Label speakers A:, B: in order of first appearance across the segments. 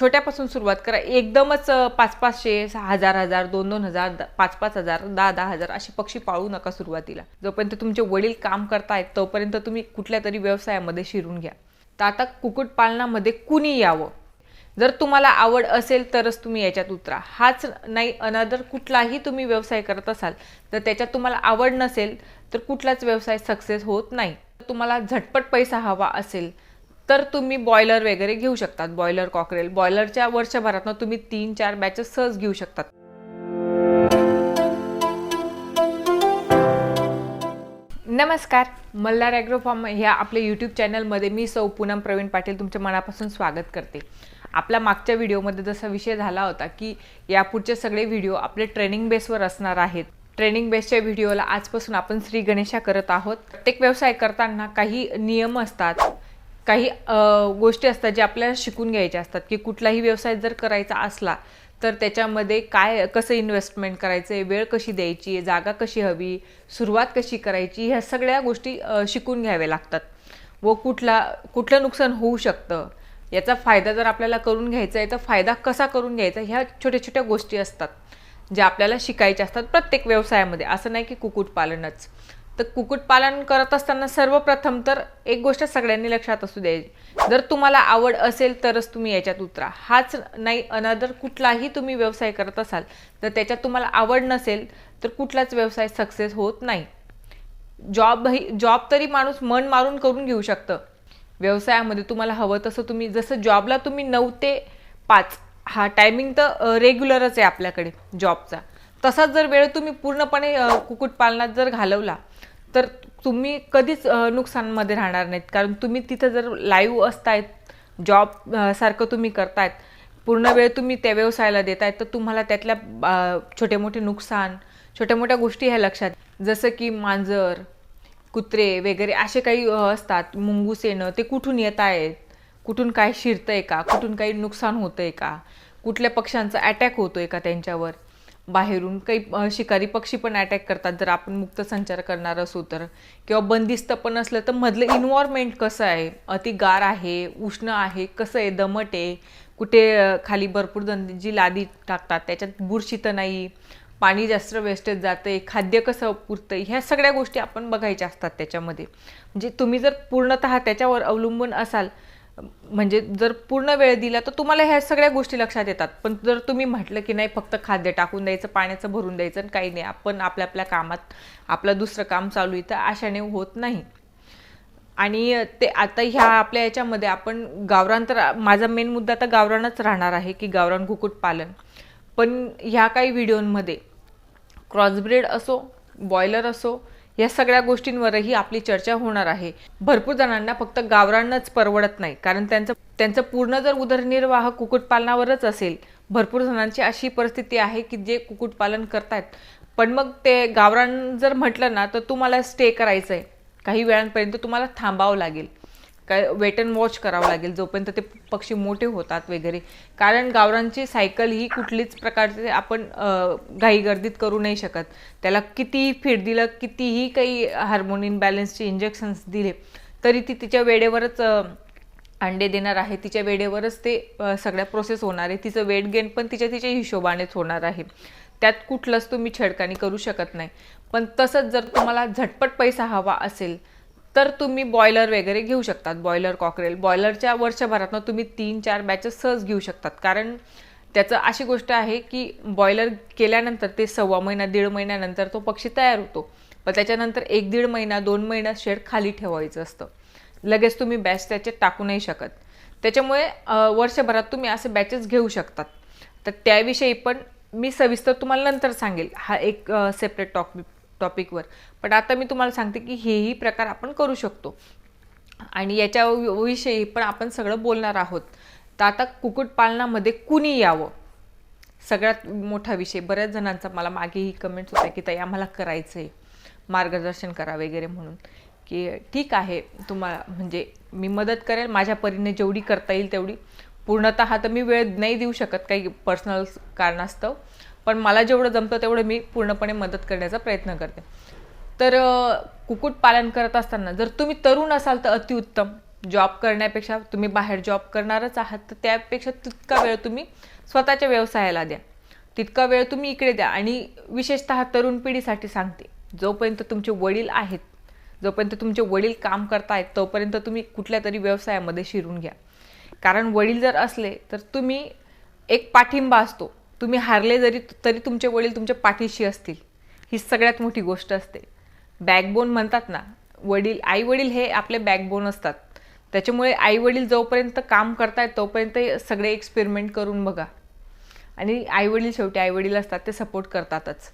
A: छोट्यापासून सुरुवात करा. एकदमच पाच पाचशे हजार हजार दोन दोन हजार द- पाच पाच हजार दहा दहा हजार असे पक्षी पाळू नका सुरुवातीला. जोपर्यंत तुमचे वडील काम करतायत तोपर्यंत तुम्ही कुठल्या तरी व्यवसायामध्ये शिरून घ्या. तर आता कुक्कुटपालनामध्ये कुणी यावं? जर तुम्हाला आवड असेल तरच तुम्ही याच्यात उतरा. हाच नाही अनादर कुठलाही तुम्ही व्यवसाय करत असाल तर त्याच्यात तुम्हाला आवड नसेल तर कुठलाच व्यवसाय सक्सेस होत नाही. तुम्हाला झटपट पैसा हवा असेल तर तुम्ही बॉयलर वगैरे घेऊ शकतात बॉयलर कॉकरेल बॉयलरच्या वर्षभरातनं तुम्ही तीन चार बॅचेस सहज घेऊ शकतात. नमस्कार मल्हार ॲग्रो ह्या आपल्या यूट्यूब चॅनलमध्ये मी सौ पूनम प्रवीण पाटील तुमच्या मनापासून स्वागत करते. आपला मागच्या व्हिडिओमध्ये जसा विषय झाला होता की यापुढचे सगळे व्हिडिओ आपले ट्रेनिंग बेसवर असणार आहेत. ट्रेनिंग बेसच्या व्हिडिओला आजपासून आपण श्री गणेशा करत आहोत. प्रत्येक व्यवसाय करताना काही नियम असतात. काही गोष्टी असतात ज्या आपल्याला शिकून घ्यायच्या असतात की कुठलाही व्यवसाय जर करायचा असला तर त्याच्यामध्ये काय कसं इन्व्हेस्टमेंट करायचं आहे वेळ कशी द्यायची आहे जागा कशी हवी सुरुवात कशी करायची ह्या सगळ्या गोष्टी शिकून घ्याव्या लागतात. व कुठला कुठलं नुकसान होऊ शकतं याचा फायदा जर आपल्याला करून घ्यायचा आहे तर फायदा कसा करून घ्यायचा ह्या छोट्या छोट्या गोष्टी असतात ज्या आपल्याला शिकायच्या असतात प्रत्येक व्यवसायामध्ये. असं नाही की कुक्कुटपालनच. तर कुक्कुटपालन करत असताना सर्वप्रथम तर एक गोष्ट सगळ्यांनी लक्षात असू द्यायची जर तुम्हाला आवड असेल तरच तुम्ही याच्यात उतरा. हाच नाही अनादर कुठलाही तुम्ही व्यवसाय करत असाल तर त्याच्यात तुम्हाला आवड नसेल तर कुठलाच व्यवसाय सक्सेस होत नाही. जॉबही जॉब तरी माणूस मन मारून करून घेऊ शकतं. व्यवसायामध्ये तुम्हाला हवं तसं तुम्ही जसं जॉबला तुम्ही नऊ ते पाच हा टायमिंग तर रेग्युलरच आहे आपल्याकडे जॉबचा तसाच जर वेळ तुम्ही पूर्णपणे कुक्कुटपालनात जर घालवला तर तुम्ही कधीच नुकसानमध्ये राहणार नाहीत. कारण तुम्ही तिथं जर लाईव्ह असतायत जॉब सारखं तुम्ही करतायत पूर्ण वेळ तुम्ही त्या व्यवसायाला देतायत तर तुम्हाला त्यातल्या छोटे मोठे नुकसान छोट्या मोठ्या गोष्टी ह्या लक्षात. जसं की मांजर कुत्रे वगैरे असे काही असतात. मुंगूस येणं ते कुठून येत आहेत कुठून काय शिरतंय का? कुठून काही नुकसान होतंय का? कुठल्या पक्ष्यांचा अटॅक होतोय का त्यांच्यावर? बाहेरून काही शिकारी पक्षी पण अटॅक करतात. जर आपण मुक्त संचार करणार असू तर. किंवा बंदिस्त पण असलं तर मधलं इन्व्हॉर्मेंट कसं आहे? अति गार आहे उष्ण आहे कसं आहे? दमट आहे. कुठे खाली भरपूर जण जी लादी टाकतात. त्याच्यात बुरशी तर नाही. पाणी जास्त वेस्टेज जातं आहे खाद्य कसं पुरतं ह्या सगळ्या गोष्टी आपण बघायच्या असतात त्याच्यामध्ये. म्हणजे तुम्ही जर पूर्णतः त्याच्यावर अवलंबून असाल म्हणजे जर पूर्ण वेळ दिला तर तुम्हाला ह्या सगळ्या गोष्टी लक्षात येतात. पण जर तुम्ही म्हटलं की नाही फक्त खाद्य टाकून द्यायचं पाण्याचं भरून द्यायचं आणि काही नाही आपण आपल्या आपल्या कामात आपलं दुसरं काम चालू आहे तर आशाने होत नाही. आणि ते आता ह्या आपल्या याच्यामध्ये आपण गावरान तर माझा मेन मुद्दा आता गावरानच राहणार आहे की गावरान कुक्कुटपालन पण ह्या काही व्हिडिओंमध्ये क्रॉसब्रेड असो बॉयलर असो या सगळ्या गोष्टींवरही आपली चर्चा होणार आहे. भरपूर जणांना फक्त गावरानच परवडत नाही. कारण त्यांचं त्यांचं पूर्ण जर उदरनिर्वाह कुक्कुटपालनावरच असेल भरपूर जणांची अशी परिस्थिती आहे की जे कुक्कुटपालन करतायत. पण मग ते गावरान जर म्हटलं ना तर तुम्हाला स्टे करायचं आहे काही वेळांपर्यंत तुम्हाला थांबावं लागेल. काय वेट अँड वॉच करावं लागेल जोपर्यंत ते पक्षी मोठे होतात वगैरे. कारण गावरांची सायकल ही कुठलीच प्रकारचे आपण घाई गर्दीत करू नाही शकत. त्याला कितीही फीड दिलं कितीही काही हार्मोन इनबॅलन्सचे इंजेक्शन्स दिले तरी ती तिच्या वेळेवरच अंडे देणार आहे. तिच्या वेळेवरच ते सगळ्या प्रोसेस होणार आहे. तिचं वेट गेन पण तिच्या तिच्या हिशोबानेच होणार आहे. त्यात कुठलंच तुम्ही छेडकानी करू शकत नाही. पण तसंच जर तुम्हाला झटपट पैसा हवा असेल तर तुम्ही बॉयलर वगैरे घेऊ शकतात बॉयलर कॉकरेल बॉयलरच्या वर्षभरातनं तुम्ही तीन चार बॅचेस सहज घेऊ शकतात. कारण त्याचं अशी गोष्ट आहे की बॉयलर केल्यानंतर ते सव्वा महिना दीड महिन्यानंतर तो पक्षी तयार होतो. पण त्याच्यानंतर एक दीड महिना दोन महिना शेड खाली ठेवायचं असतं. लगेच तुम्ही बॅच त्याचे टाकू नाही शकत. त्याच्यामुळे वर्षभरात तुम्ही असे बॅचेस घेऊ शकतात. तर त्याविषयी पण मी सविस्तर तुम्हाला नंतर सांगेल. हा एक सेपरेट टॉपिक टॉपिकवर पण आता मी तुम्हाला सांगते की हेही प्रकार आपण करू शकतो. आणि याच्या विषयी पण आपण सगळं बोलणार आहोत. तर आता कुक्कुटपालनामध्ये कुणी यावं? सगळ्यात मोठा विषय. बऱ्याच जणांचा मला मागेही कमेंट्स होत्या की ताई आम्हाला करायचं आहे मार्गदर्शन करा वगैरे म्हणून. की ठीक आहे तुम्हाला म्हणजे मी मदत करेल माझ्या परीने जेवढी करता येईल तेवढी. पूर्णतः तर मी वेळ नाही देऊ शकत काही पर्सनल कारणास्तव. पण मला जेवढं जमतं तेवढं मी पूर्णपणे मदत करण्याचा प्रयत्न करते. तर कुक्कुटपालन करत असताना जर तुम्ही तरुण असाल तर अतिउत्तम. जॉब करण्यापेक्षा तुम्ही बाहेर जॉब करणारच आहात तर त्यापेक्षा तितका वेळ तुम्ही स्वतःच्या व्यवसायाला द्या. तितका वेळ तुम्ही इकडे द्या आणि विशेषतः तरुण पिढीसाठी सांगते जोपर्यंत तुमचे वडील आहेत जोपर्यंत तुमचे वडील काम करतायत तोपर्यंत तुम्ही कुठल्या तरी व्यवसायामध्ये शिरून घ्या. कारण वडील जर असले तर तुम्ही एक पाठिंबा असतो. तुम्ही हारले जरी तरी तुमचे वडील तुमच्या पाठीशी असतील. ही सगळ्यात मोठी गोष्ट असते. बॅकबोन म्हणतात ना वडील आई वडील हे आपले बॅकबोन असतात. त्याच्यामुळे आई वडील जोपर्यंत काम करतायत तोपर्यंत सगळे एक्सपेरिमेंट करून बघा. आणि आईवडील शेवटी आईवडील असतात ते सपोर्ट करतातच.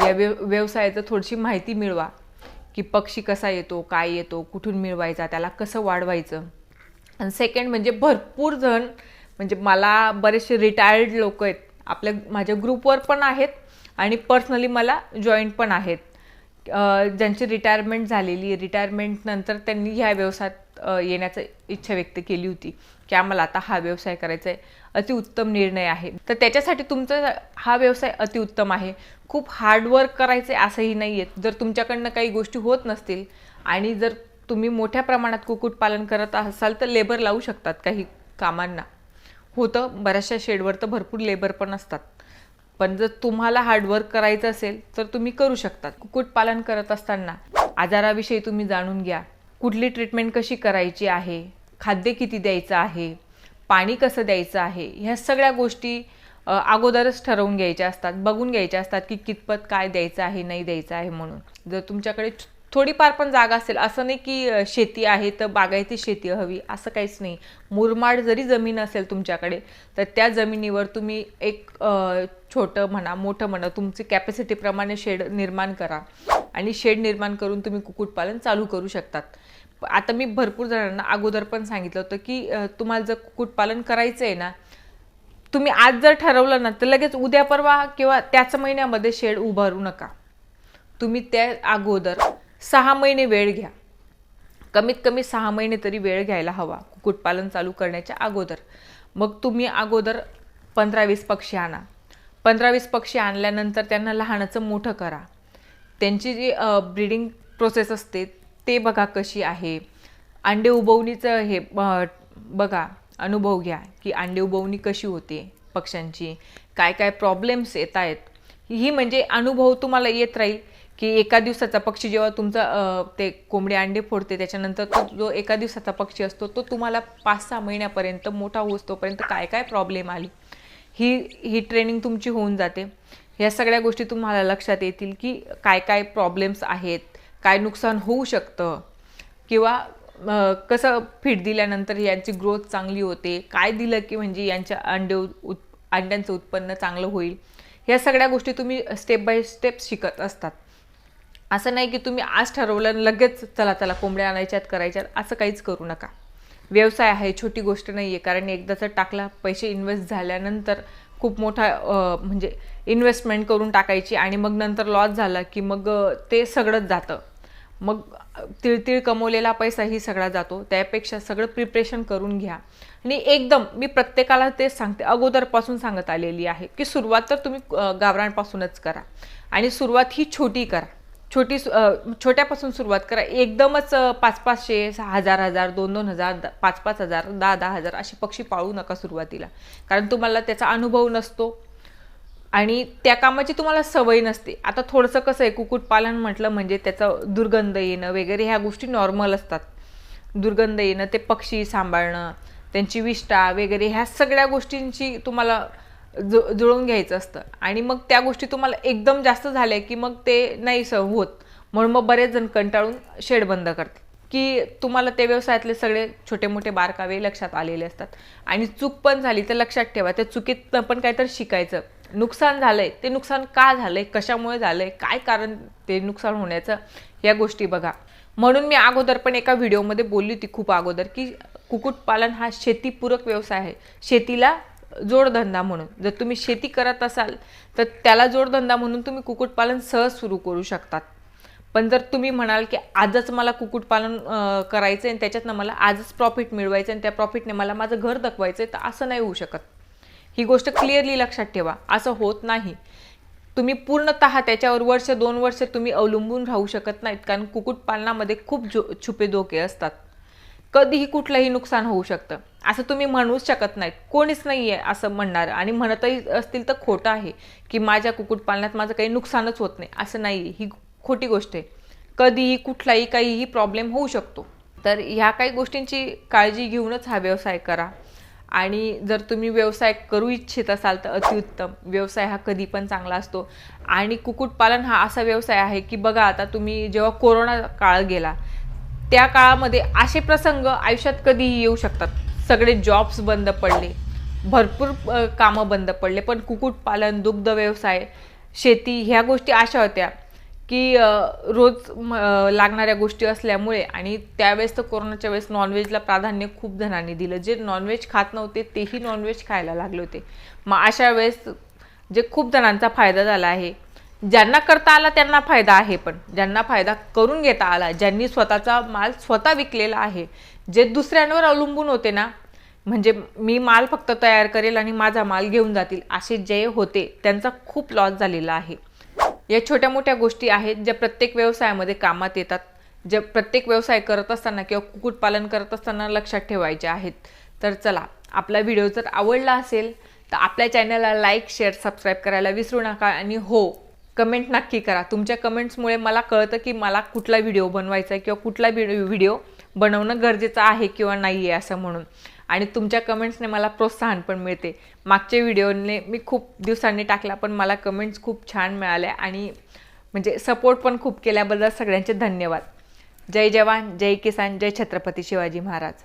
A: या व्यव व्यवसायाचं थोडीशी माहिती मिळवा की पक्षी कसा येतो काय येतो कुठून मिळवायचा त्याला कसं वाढवायचं. आणि सेकंड म्हणजे भरपूर जण म्हणजे मला बरेचसे रिटायर्ड लोक आहेत आपल्या माझ्या ग्रुपवर पण आहेत आणि पर्सनली मला जॉईंट पण आहेत. ज्यांची रिटायरमेंट झालेली रिटायरमेंटनंतर त्यांनी ह्या व्यवसायात येण्याचं इच्छा व्यक्त केली होती की आम्हाला आता हा व्यवसाय करायचा आहे. अतिउत्तम निर्णय आहे. तर त्याच्यासाठी तुमचा हा व्यवसाय अतिउत्तम आहे. खूप हार्डवर्क करायचे असंही नाही आहेत. जर तुमच्याकडनं काही गोष्टी होत नसतील आणि जर तुम्ही मोठ्या प्रमाणात कुक्कुटपालन करत असाल तर लेबर लावू शकतात काही कामांना. होतं बऱ्याचशा शेडवर तर भरपूर लेबर पण असतात. पण जर तुम्हाला हार्डवर्क करायचं असेल तर तुम्ही करू शकतात. कुक्कुटपालन करत असताना आजाराविषयी तुम्ही जाणून घ्या. कुठली ट्रीटमेंट कशी करायची आहे? खाद्य किती द्यायचं आहे? पाणी कसं द्यायचं आहे? ह्या सगळ्या गोष्टी अगोदरच ठरवून घ्यायच्या असतात. बघून घ्यायच्या असतात की कितपत काय द्यायचं आहे नाही द्यायचं आहे म्हणून. जर तुमच्याकडे थोडीफार पण जागा असेल. असं नाही की शेती आहे तर बागायती शेती हवी असं काहीच नाही. मुरमाड जरी जमीन असेल तुमच्याकडे तर त्या जमिनीवर तुम्ही एक छोटं म्हणा मोठं म्हणा तुमची कॅपॅसिटीप्रमाणे शेड निर्माण करा. आणि शेड निर्माण करून तुम्ही कुक्कुटपालन चालू करू शकतात. आता मी भरपूर जणांना अगोदर पण सांगितलं होतं की तुम्हाला जर कुक्कुटपालन करायचं आहे ना तुम्ही आज जर ठरवलं ना तर लगेच उद्या परवा किंवा त्याच महिन्यामध्ये शेड उभारू नका. तुम्ही त्या अगोदर सहा महिने वेळ घ्या. कमीत कमी सहा महिने तरी वेळ घ्यायला हवा. कुक्कुटपालन चालू करण्याच्या अगोदर. मग तुम्ही अगोदर पंधरा वीस पक्षी आणा. पंधरा वीस पक्षी आणल्यानंतर त्यांना लहानाचं मोठं करा. त्यांची जी ब्रीडिंग प्रोसेस असते ते बघा कशी आहे. अंडे उबवणीचं हे बघा अनुभव घ्या की अंडे उबवणी कशी होते पक्ष्यांची काय काय प्रॉब्लेम्स येत आहेत ही म्हणजे अनुभव तुम्हाला येत राहील. की एका दिवसाचा पक्षी जेव्हा तुमचा ते कोंबडी अंडे फोडते त्याच्यानंतर तो जो एका दिवसाचा पक्षी असतो तो तुम्हाला पाच सहा महिन्यापर्यंत मोठा होस तोपर्यंत काय काय प्रॉब्लेम आली? ही ही ट्रेनिंग तुमची होऊन जाते. ह्या सगळ्या गोष्टी तुम्हाला लक्षात येतील की काय काय प्रॉब्लेम्स आहेत काय नुकसान होऊ शकतं. किंवा कसं फीड दिल्यानंतर यांची ग्रोथ चांगली होते काय दिलं की म्हणजे यांच्या अंडे उत अंड्यांचं उत्पन्न चांगलं होईल. ह्या सगळ्या गोष्टी तुम्ही स्टेप बाय स्टेप शिकत असतात. असं नाही की तुम्ही आज ठरवलं आणि लगेच चला चला कोंबड्या आणायच्यात करायच्यात असं काहीच करू नका. व्यवसाय आहे छोटी गोष्ट नाही आहे कारण एकदाचा टाकला पैसे इन्व्हेस्ट झाल्यानंतर खूप मोठा म्हणजे इन्व्हेस्टमेंट करून टाकायची आणि मग नंतर लॉस झाला की मग ते सगळंच जातं. मग तिळतिळ कमवलेला पैसाही सगळा जातो. त्यापेक्षा सगळं प्रिपरेशन करून घ्या. आणि एकदम मी प्रत्येकाला तेच सांगते. अगोदरपासून सांगत आलेली आहे की सुरुवात तर तुम्ही गावरांपासूनच करा. आणि सुरुवात ही छोटी करा. छोटी सु- छोट्यापासून सुरुवात करा. एकदमच पाच पाचशे हजार हजार दोन दोन हजार द- पाच पाच हजार दहा दहा हजार असे पक्षी पाळू नका सुरुवातीला. कारण तुम्हाला त्याचा अनुभव नसतो आणि त्या कामाची तुम्हाला सवय नसते. आता थोडंसं कसं आहे कुक्कुटपालन म्हटलं म्हणजे त्याचं दुर्गंध येणं वगैरे ह्या गोष्टी नॉर्मल असतात. दुर्गंध येणं ते पक्षी सांभाळणं त्यांची विष्ठा वगैरे ह्या सगळ्या गोष्टींची तुम्हाला जु जुळवून घ्यायचं असतं. आणि मग त्या गोष्टी तुम्हाला एकदम जास्त झाल्या की मग ते नाही स होत. म्हणून मग बरेच जण कंटाळून शेड बंद करतात. की तुम्हाला ते व्यवसायातले सगळे छोटे मोठे बारकावे लक्षात आलेले असतात. आणि चूक पण झाली तर लक्षात ठेवा. त्या चुकीत पण काहीतरी शिकायचं. नुकसान झालंय ते नुकसान का झालंय? कशामुळे झालंय? काय कारण ते नुकसान होण्याचं? या गोष्टी बघा. म्हणून मी अगोदर पण एका व्हिडिओमध्ये बोलली होती खूप अगोदर की कुक्कुटपालन हा शेतीपूरक व्यवसाय आहे. शेतीला जोडधंदा म्हणून. जर तुम्ही शेती करत असाल तर त्याला जोडधंदा म्हणून तुम्ही कुक्कुटपालन सहज सुरू करू शकतात. पण जर तुम्ही म्हणाल की आजच मला कुक्कुटपालन करायचं आहे आणि त्याच्यातनं मला आजच प्रॉफिट मिळवायचं आणि त्या प्रॉफिटने मला माझं घर दाखवायचं आहे तर असं नाही होऊ शकत. ही गोष्ट क्लिअरली लक्षात ठेवा. असं होत नाही. तुम्ही पूर्णतः त्याच्यावर वर्ष दोन वर्ष तुम्ही अवलंबून राहू शकत नाहीत कारण कुक्कुटपालनामध्ये खूप जो छुपे धोके असतात. कधीही कुठलंही नुकसान होऊ शकतं. असं तुम्ही म्हणूच शकत नाहीत. कोणीच नाही आहे असं म्हणणार. आणि म्हणतही असतील तर खोटं आहे की माझ्या कुक्कुटपालनात माझं काही नुकसानच होत नाही. असं नाही. ही खोटी गोष्ट आहे. कधीही कुठलाही काहीही प्रॉब्लेम होऊ शकतो. तर ह्या काही गोष्टींची काळजी घेऊनच हा व्यवसाय करा. आणि जर तुम्ही व्यवसाय करू इच्छित असाल तर अतिउत्तम. व्यवसाय हा कधी पण चांगला असतो. आणि कुक्कुटपालन हा असा व्यवसाय आहे की बघा आता तुम्ही जेव्हा कोरोना काळ गेला त्या काळामध्ये असे प्रसंग आयुष्यात कधीही येऊ शकतात. सगळे जॉब्स बंद पडले. भरपूर कामं बंद पडले. पण कुक्कुटपालन दुग्ध व्यवसाय शेती ह्या गोष्टी अशा होत्या की रोज म, लागणाऱ्या गोष्टी असल्यामुळे आणि त्यावेळेस तर कोरोनाच्या वेळेस नॉनव्हेजला प्राधान्य खूप जणांनी दिलं. जे नॉनव्हेज खात नव्हते तेही नॉनव्हेज खायला लागले होते. मग अशा वेळेस जे खूप जणांचा फायदा झाला आहे. ज्यांना करता आला त्यांना फायदा आहे पण. ज्यांना फायदा करून घेता आला ज्यांनी स्वतःचा माल स्वतः विकलेला आहे जे दुसऱ्यांवर अवलंबून होते ना म्हणजे मी माल फक्त तयार करेल आणि माझा माल घेऊन जातील असे जे होते त्यांचा खूप लॉस झालेला आहे. या छोट्या मोठ्या गोष्टी आहेत ज्या प्रत्येक व्यवसायामध्ये कामात येतात ज्या प्रत्येक व्यवसाय करत असताना किंवा कुक्कुटपालन करत असताना लक्षात ठेवायच्या आहेत. तर चला आपला व्हिडिओ जर आवडला असेल तर आपल्या चॅनलला लाईक शेअर सबस्क्राईब करायला विसरू नका आणि हो कमेंट नक्की करा. तुमच्या कमेंट्समुळे मला कळतं की मला कुठला व्हिडिओ बनवायचा आहे किंवा कुठला व्हिडिओ व्हिडिओ बनवणं गरजेचं आहे किंवा नाही आहे असं म्हणून. आणि तुमच्या कमेंट्सने मला प्रोत्साहन पण मिळते. मागच्या व्हिडिओने मी खूप दिवसांनी टाकला पण मला कमेंट्स खूप छान मिळाल्या आणि म्हणजे सपोर्ट पण खूप केल्याबद्दल सगळ्यांचे धन्यवाद. जय जवान जय किसान जय छत्रपती शिवाजी महाराज.